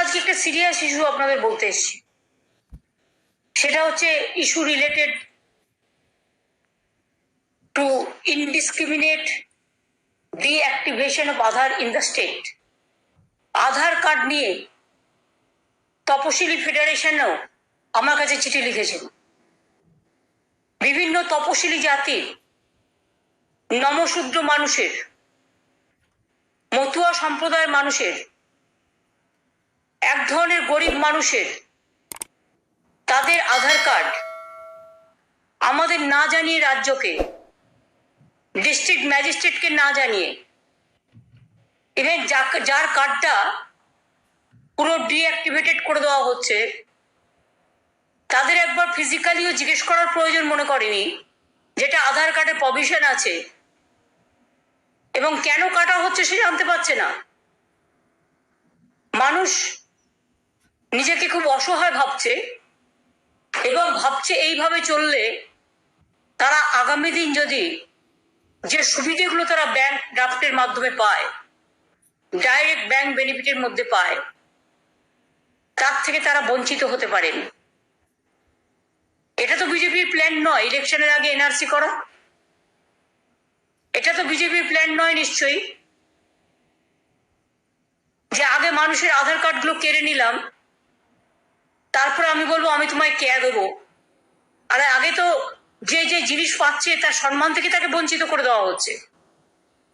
আজকে একটা serious issue আপনাদের বলতে এসেছি। সেটা হচ্ছে issue related to indiscriminate deactivation of Aadhaar in the state Aadhaar card নিয়ে তপশিলি ফেডারেশনও আমার কাছে চিঠি লিখেছেন। বিভিন্ন তপশিলি জাতির নমশূদ্র মানুষের, মতুয়া সম্প্রদায়ের মানুষের এক ধরনের গরিব মানুষের তাদের আধার কার্ড আমাদের না জানিয়ে রাজ্যকে ডিস্ট্রিক্ট ম্যাজিস্ট্রেটকে না জানিয়ে ইভেন যার কার্ডটা পুরো ডিঅ্যাক্টিভেটেড করে দেওয়া হচ্ছে, তাদের একবার ফিজিক্যালিও জিজ্ঞেস করার প্রয়োজন মনে করেনি, যেটা আধার কার্ডে প্রভিশন আছে, এবং কেন কাটা হচ্ছে সে জানতে পারছে না। মানুষ নিজেকে খুব অসহায় ভাবছে এবং ভাবছে এইভাবে চললে তারা আগামী দিন যদি যে সুবিধেগুলো তারা ব্যাংক ড্রাফটের মাধ্যমে পায় ডাইরেক্ট ব্যাংক বেনিফিটের মধ্যে পায়, তার থেকে তারা বঞ্চিত হতে পারেন। এটা তো বিজেপির প্ল্যান নয় ইলেকশনের আগে এনআরসি করা। এটা তো বিজেপির প্ল্যান নয় নিশ্চয়ই। যে আগে মানুষের আধার কার্ডগুলো কেড়ে নিলাম তারপর আমি বলব, আমি তোমায় কে দেবো। আর আগে তো যে যে জিনিস পাচ্ছে, তার সম্মান থেকে তাকে বঞ্চিত করে দেওয়া হচ্ছে।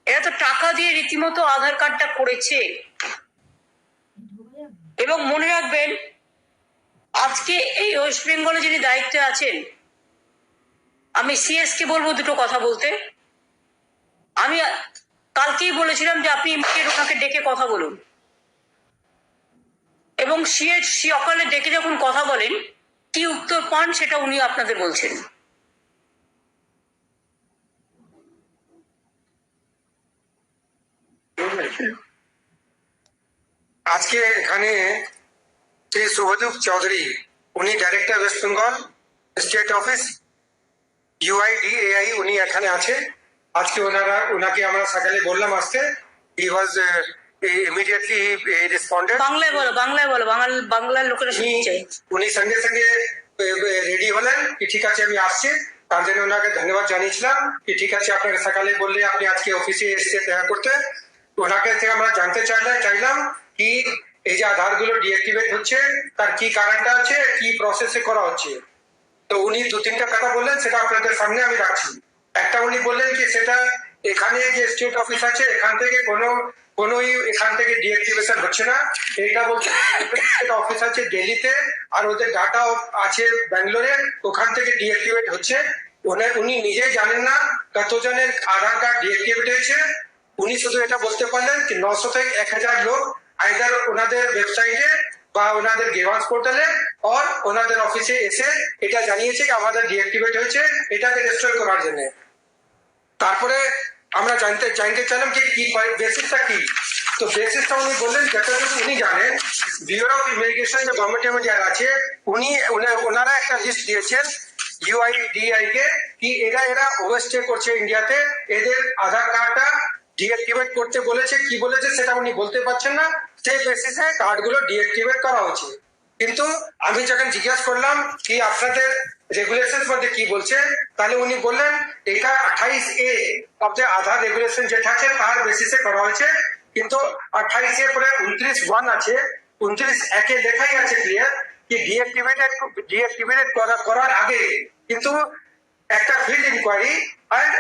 এরা তো টাকা দিয়ে রীতিমতো আধার কার্ডটা করেছে। এবং মনে রাখবেন, আজকে এই ওয়েস্ট বেঙ্গলে যিনি দায়িত্বে আছেন, আমি সিএস কে বলব দুটো কথা বলতে। আমি কালকেই বলেছিলাম যে আপনি ওনাকে ডেকে কথা বলুন। এবং সিএস সকালে ডেকে যখন কথা বলেন, কি উত্তর পান সেটা উনি আপনাদের বলছেন। আজকে এখানে শ্রী শুভদীপ চৌধুরী, উনি director West Bengal state office UIDAI উনি এখানে আছে। আজকে ওনারা, ওনাকে আমরা সকালে বললাম আসতে হি ওয়াজ ইমিডিয়েটলি রেসপন্ডেড বাংলায় বলো বাংলায় বলো বাংলা বাংলার লোকেরা শুনতে চাই উনি সঙ্গে সঙ্গে রেডি হলেন কি ঠিক আছে আমি আসছি। তার জন্য ওনাকে ধন্যবাদ জানিয়েছিলাম কি ঠিক আছে আপনাকে সকালে বললে আপনি আজকে অফিসে এসে দেখা করতে। ওনাকে থেকে আমরা জানতে চাইলে চাইলাম কি এই যে আধারগুলো ডিঅ্যাক্টিভেট হচ্ছে তার কি কারণটা আছে কি প্রসেসে করা হচ্ছে। তো উনি দু তিনটা কথা বললেন সেটা আপনাদের সামনে আমি রাখছি। একটা উনি বললেন কি সেটা এখানে যে স্টেট অফিস আছে, এখান থেকে কোনো কোনোই এখান থেকে ডিঅ্যাক্টিভেশন হচ্ছে না। এটা বলছে একটা অফিস আছে দিল্লিতে, আর ওদের ডাটা আছে ব্যাঙ্গালোরে, ওখান থেকে ডিঅ্যাক্টিভেট হচ্ছে। উনি নিজেই জানেন না কতজনের আধার কার্ড ডিঅ্যাক্টিভেট হয়েছে। উনি শুধু এটা বলতে পারলেন কি নশো থেকে এক হাজার লোক আইদার ওনাদের ওয়েবসাইটে বা ওনাদের গেভান্স পোর্টালে অর ওনাদের অফিসে এসে এটা জানিয়েছে কি আমাদের ডিঅ্যাক্টিভেট হয়েছে, এটাকে রেস্টোর করার জন্য। তারপরে আমরা জানতে জানতে চাইলাম যে কি বেসিসটা কি? তো বেসিসটা উনি বললেন, যতটুকু উনি জানেন ব্যুরো অফ ইমিগ্রেশন যে গভর্নমেন্ট যারা আছে, উনি ওনা- ওনারা একটা লিস্ট দিয়েছেন ইউআইডিআই কে কি এরা এরা ওভারস্টে করছে ইন্ডিয়াতে এদের আধার কার্ডটা ডিঅ্যাক্টিভেট করতে বলেছে, কি বলেছে সেটা উনি বলতে পারছেন না, সেই বেসিসে কার্ডগুলো ডিঅ্যাক্টিভেট করা হচ্ছে। কিন্তু আমি যখন জিজ্ঞাসা করলাম কি আপনাদের রেগুলেশন মধ্যে কি বলছে, তাহলে উনি বললেন, এটা আঠাইশ A of the Aadhaar regulation যেটা আছে, তার বেসিসে করা হয়েছে। কিন্তু আঠাইশ এ পরে উনত্রিশ ওয়ান আছে, উনত্রিশ একে লেখাই আছে ক্লিয়ার কি ডিঅ্যাক্টিভেটেড ডিঅ্যাক্টিভেটেড করার আগে কিন্তু একটা field inquiry and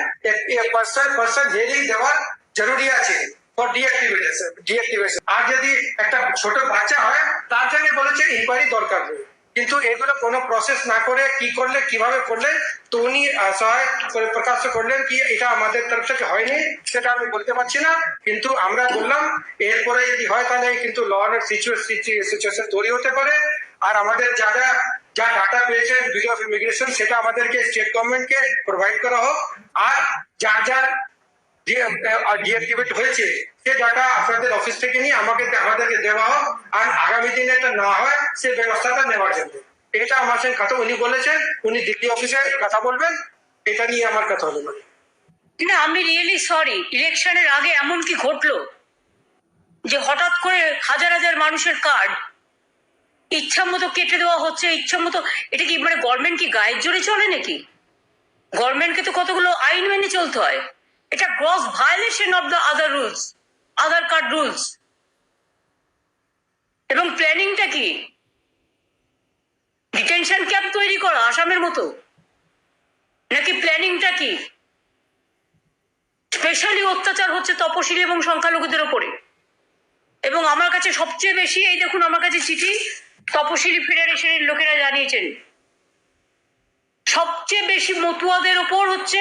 person person hearing দেওয়ার জরুরি আছে। ফর ডিঅ্যাক্টিভেশন আর যদি একটা ছোট বাচ্চা হয়, তার জন্য বলেছে ইনকোয়ারি দরকার নেই। কিন্তু এগুলো কোনো প্রসেস না করে কি করলে, কীভাবে করলে তো উনি করে প্রকাশ করলেন কি এটা আমাদের তরফ থেকে হয়নি, সেটা আমি বলতে পারছি না। কিন্তু আমরা বললাম, এরপরে যদি হয় তাহলে কিন্তু ল এর সিচুয়েশন তৈরি হতে পারে। আর আমাদের যারা, যা ডাটা পেয়েছেন ব্যুরো অফ ইমিগ্রেশন সেটা আমাদেরকে স্টেট গভর্নমেন্টকে প্রোভাইড করা হোক। আর যার যার ডিঅ্যাক্টিভেট হয়েছে, সে ডাটা আপনাদের অফিস থেকে নিয়ে আমাকে আমাদেরকে দেওয়া হোক, আর আগামী দিনে এটা না হয়, সে ব্যবস্থাটা নেওয়ার জন্য। এটা আমার সঙ্গে কথা উনি বলেছেন, উনি দিল্লি অফিসে কথা বলবেন, এটা নিয়ে আমার কথা হলো না। না, আমি রিয়েলি সরি ইলেকশনের আগে এমন কি ঘটলো? যে হঠাৎ করে হাজার হাজার মানুষের কার্ড ইচ্ছা মতো কেটে দেওয়া হচ্ছে ইচ্ছা মতো এটা কি মানে গভর্নমেন্ট কি গায়ের জোরে চলে নাকি? গভর্নমেন্টকে তো কতগুলো আইন মেনে চলতে হয়? এটা gross violation of the other rules Aadhaar card rules এবং প্ল্যানিংটা কি? ডিটেনশন ক্যাম্প তৈরি করা, আসামের মতো। নাকি প্ল্যানিংটা কি? স্পেশালি অত্যাচার হচ্ছে তপশিলি এবং সংখ্যালঘুদের ওপরে। এবং আমার কাছে সবচেয়ে বেশি, এই দেখুন আমার কাছে চিঠি, তপশিলি ফেডারেশনের লোকেরা জানিয়েছেন। সবচেয়ে বেশি মতুয়াদের ওপর হচ্ছে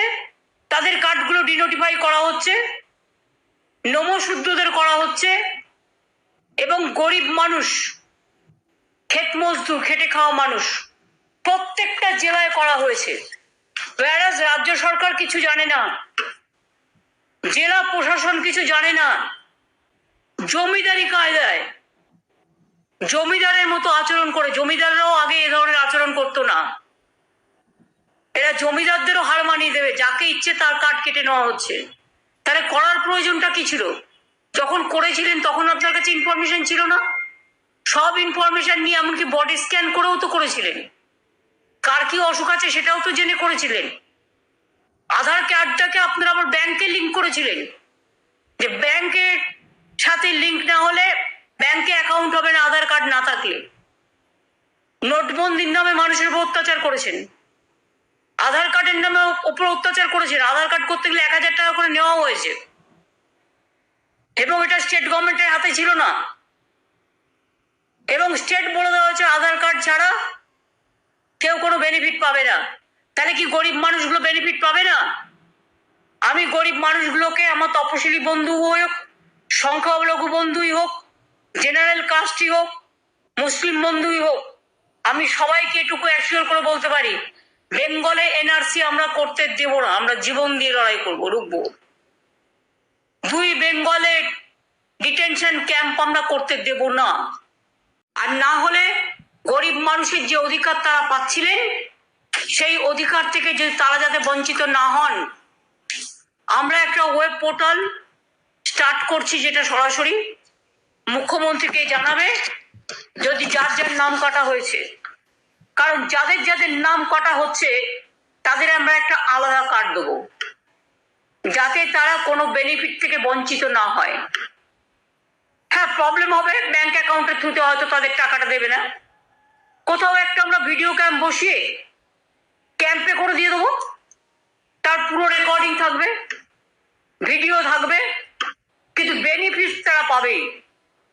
তাদের কার্ডগুলো ডিনোটিফাই করা হচ্ছে নমশুদ্ধদের করা হচ্ছে, এবং গরিব মানুষ, ক্ষেত মজদুর, খেটে খাওয়া মানুষ, প্রত্যেকটা জেলায় করা হয়েছে। whereas রাজ্য সরকার কিছু জানে না, জেলা প্রশাসন কিছু জানে না, জমিদারি কায়দায়, জমিদারের মতো আচরণ করে, জমিদাররাও আগে এ ধরনের আচরণ করতো না। এরা জমিদারদেরও হার মানিয়ে দেবে, যাকে ইচ্ছে তার কাঠ কেটে নেওয়া হচ্ছে। তাহলে করার প্রয়োজনটা কি ছিল? যখন করেছিলেন তখন আপনার কাছে ইনফরমেশন ছিল না? সব ইনফরমেশন নিয়ে এমনকি বডি স্ক্যান করেও তো করেছিলেন। কার কি অসুখ আছে সেটাও তো জেনে করেছিলেন। আধার কার্ডটাকে আপনারা আবার ব্যাংকে লিঙ্ক করেছিলেন। যে ব্যাংকের সাথে লিঙ্ক না হলে ব্যাংকে অ্যাকাউন্ট হবে না, আধার কার্ড না থাকলে। নোটবন্দির নামে মানুষের উপর অত্যাচার করেছেন। আধার কার্ডের নামে ওপর অত্যাচার করেছেন আধার কার্ড করতে গেলে এক হাজার টাকা করে নেওয়া হয়েছে। এবং এটা স্টেট গভর্নমেন্টের হাতে ছিল না। এবং স্টেট বলে দেওয়া হয়েছে, আধার কার্ড ছাড়া কেউ কোনো বেনিফিট পাবে না। তাহলে কি গরিব মানুষগুলো বেনিফিট পাবে না? আমি গরিব মানুষগুলোকে, আমার তপশিলি বন্ধু হোক, সংখ্যালঘু বন্ধুই হোক জেনারেল কাস্টই হোক, মুসলিম বন্ধুই হোক, আমি সবাইকে এটুকু অ্যাসিওর করে বলতে পারি বেঙ্গলে এনআরসি আমরা করতে দেব না, আমরা জীবন দিয়ে লড়াই করব, রুখবো। দুই বেঙ্গলে ডিটেনশন ক্যাম্প আমরা করতে দেব না। আর না হলে গরিব মানুষের যে অধিকার তারা পাচ্ছিলেন, সেই অধিকার থেকে যদি তারা যাতে বঞ্চিত না হন, আমরা একটা ওয়েব পোর্টাল স্টার্ট করছি যেটা সরাসরি মুখ্যমন্ত্রীকে জানাবে, যদি যার যার নাম কাটা হয়েছে। কারণ যাদের যাদের নাম কটা হচ্ছে, তাদের আমরা একটা আলাদা কার্ড দেবো। যাতে তারা কোনো বেনিফিট থেকে বঞ্চিত না হয়। হ্যাঁ প্রবলেম হবে ব্যাংক অ্যাকাউন্টের থ্রুতে হয়তো তাদের টাকাটা দেবে না। কোথাও একটা আমরা ভিডিও ক্যাম্প বসিয়ে ক্যাম্পে করে দিয়ে দেবো। তার পুরো রেকর্ডিং থাকবে ভিডিও থাকবে, কিন্তু বেনিফিট তারা পাবে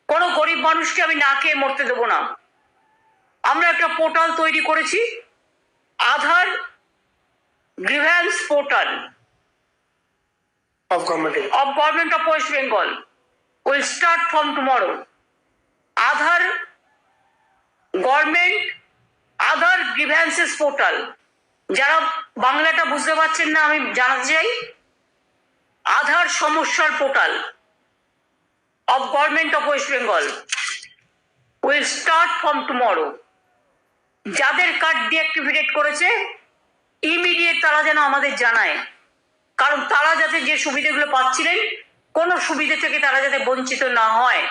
কোনো গরিব মানুষকে আমি না খেয়ে মরতে দেবো না। আমরা একটা পোর্টাল তৈরি করেছি Aadhaar grievance portal of government Government of West Bengal will start from tomorrow. Government Aadhaar grievances portal যারা বাংলাটা বুঝতে পারছেন না আমি জানাতে চাই আধার সমস্যার portal of government of West Bengal will start from tomorrow যাদের কার্ড ডিঅ্যাক্টিভেট করেছে ইমিডিয়েট তারা যেন আমাদের জানায়। কারণ তারা যাতে যে সুবিধাগুলো পাচ্ছিলেন, কোনো সুবিধা থেকে তারা যাতে বঞ্চিত না হয়।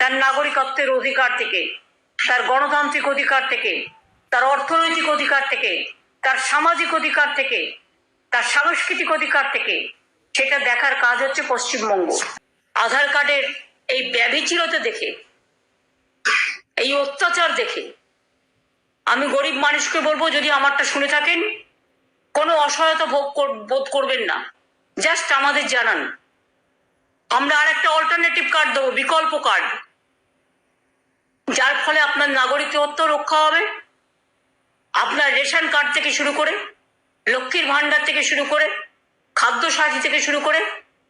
তার নাগরিকত্বের অধিকার থেকে, তার গণতান্ত্রিক অধিকার থেকে, তার অর্থনৈতিক অধিকার থেকে, তার সামাজিক অধিকার থেকে, তার সাংস্কৃতিক অধিকার থেকে, সেটা দেখার কাজ হচ্ছে পশ্চিমবঙ্গ। আধার কার্ডের এই ব্যভিচিরতা দেখে, এই অত্যাচার দেখে আমি গরিব মানুষকে বলব, যদি আমারটা শুনে থাকেন, কোনো অসহায়তা ভোগ বোধ করবেন না। জাস্ট আমাদের জানান। আমরা আর একটা অল্টারনেটিভ কার্ড দেবো, বিকল্প কার্ড যার ফলে আপনার নাগরিকত্ব রক্ষা হবে। আপনার রেশন কার্ড থেকে শুরু করে, লক্ষ্মীর ভান্ডার থেকে শুরু করে, খাদ্য সাথী থেকে শুরু করে,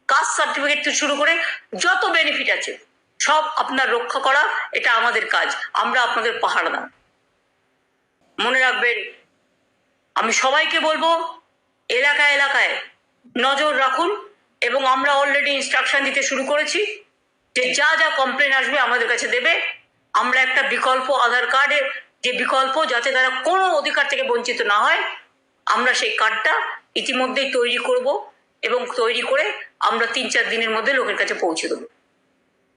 কাস্ট সার্টিফিকেট থেকে শুরু করে, যত বেনিফিট আছে, সব আপনার রক্ষা করা, এটা আমাদের কাজ। আমরা আপনাদের পাহাড় মনে রাখবেন, আমি সবাইকে বলব এলাকা এলাকায় নজর রাখুন এবং আমরা অলরেডি ইনস্ট্রাকশন দিতে শুরু করেছি যে যা যা কমপ্লেন আসবে আমাদের কাছে দেবে। আমরা একটা বিকল্প আধার কার্ডের যে বিকল্প যাতে তারা কোনো অধিকার থেকে বঞ্চিত না হয়, আমরা সেই কার্ডটা ইতিমধ্যেই তৈরি করব এবং তৈরি করে আমরা তিন চার দিনের মধ্যে লোকের কাছে পৌঁছে দেবো।